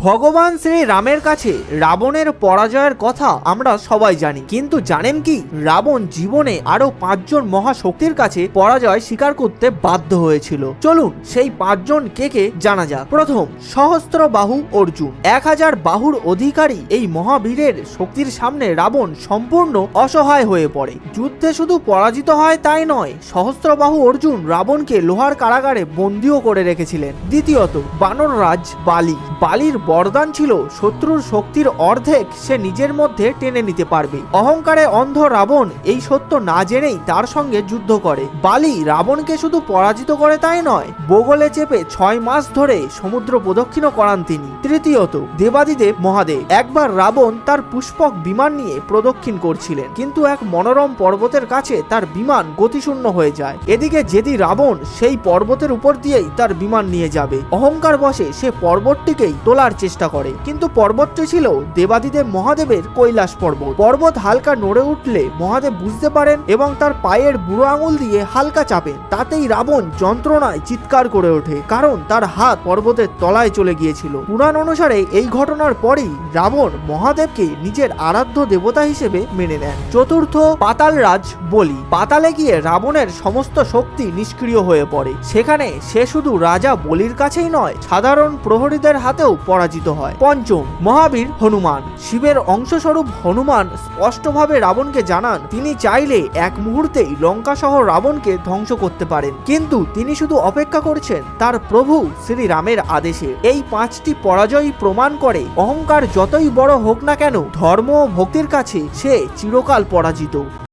ভগবান শ্রী রামের কাছে রাবণের পরাজয়ের কথা আমরা সবাই জানি। কিন্তু জানেন কি? রাবণ জীবনে আরও পাঁচজন মহাশক্তির কাছে পরাজয় স্বীকার করতে বাধ্য হয়েছিল। চলুন সেই পাঁচজন কে কে জানা যাক। প্রথম, সহস্র বাহু অর্জুন। এক হাজার বাহুর অধিকারী এই মহাবীরের শক্তির সামনে রাবণ সম্পূর্ণ অসহায় হয়ে পড়ে। যুদ্ধে শুধু পরাজিত হয় তাই নয় সহস্রবাহু অর্জুন রাবণকে লোহার কারাগারে বন্দিও করে রেখেছিলেন। দ্বিতীয়ত, বানর রাজ বালি। বালির বরদান ছিল, শত্রুর শক্তির অর্ধেক সে নিজের মধ্যে টেনে নিতে পারবে। অহংকারে অন্ধ রাবণ এই সত্য না জেনেই তার সঙ্গে যুদ্ধ করে। বালি রাবণকে শুধু পরাজিত করে তাই নয়, বগলে চেপে ছয় মাস ধরে সমুদ্র প্রদক্ষিণও করান তিনি। তৃতীয়ত, দেবাদিদেব মহাদেব। একবার রাবণ তার পুষ্পক বিমান নিয়ে প্রদক্ষিণ করছিলেন, কিন্তু এক মনোরম পর্বতের কাছে তার বিমান গতিশূন্য হয়ে যায়। এদিকে যেদি রাবণ সেই পর্বতের উপর দিয়েই তার বিমান নিয়ে যাবে। অহংকার বসে সে পর্বতটিকেই তোলার চেষ্টা করে। কিন্তু পর্বতটি ছিল, দেবাদিদেব মহাদেবের কৈলাস পর্বত। পর্বত হালকা নড়ে উঠলে মহাদেব বুঝতে পারেন এবং তার পায়ের বুড়ো আঙুল দিয়ে হালকা চাপেন। তাতেই রাবণ যন্ত্রণায় চিৎকার করে ওঠে, কারণ তার হাত পর্বতের তলায় চলে গিয়েছিল। পুরাণ অনুসারে এই ঘটনার পরেই রাবণ মহাদেবকে নিজের আরাধ্য দেবতা হিসেবে মেনে নেন। চতুর্থ পাতাল রাজ বলি। পাতালে গিয়ে রাবণের সমস্ত শক্তি নিষ্ক্রিয় হয়ে পড়ে। সেখানে সে শুধু রাজা বলির কাছেই নয়, সাধারণ প্রহরীদের হাতেও পরাজিত হয়। পঞ্চম, মহাবীর হনুমান। শিবের অংশস্বরূপ হনুমান স্পষ্টভাবে রাবণকে জানান, তিনি চাইলে এক মুহূর্তেই লঙ্কা সহ রাবণকে ধ্বংস করতে পারেন। কিন্তু তিনি শুধু অপেক্ষা করছেন, তার প্রভু শ্রীরামের আদেশে। এই পাঁচটি পরাজয় প্রমাণ করে, অহংকার যতই বড় হোক না কেন, ধর্ম ও ভক্তির কাছে সে চিরকাল পরাজিত।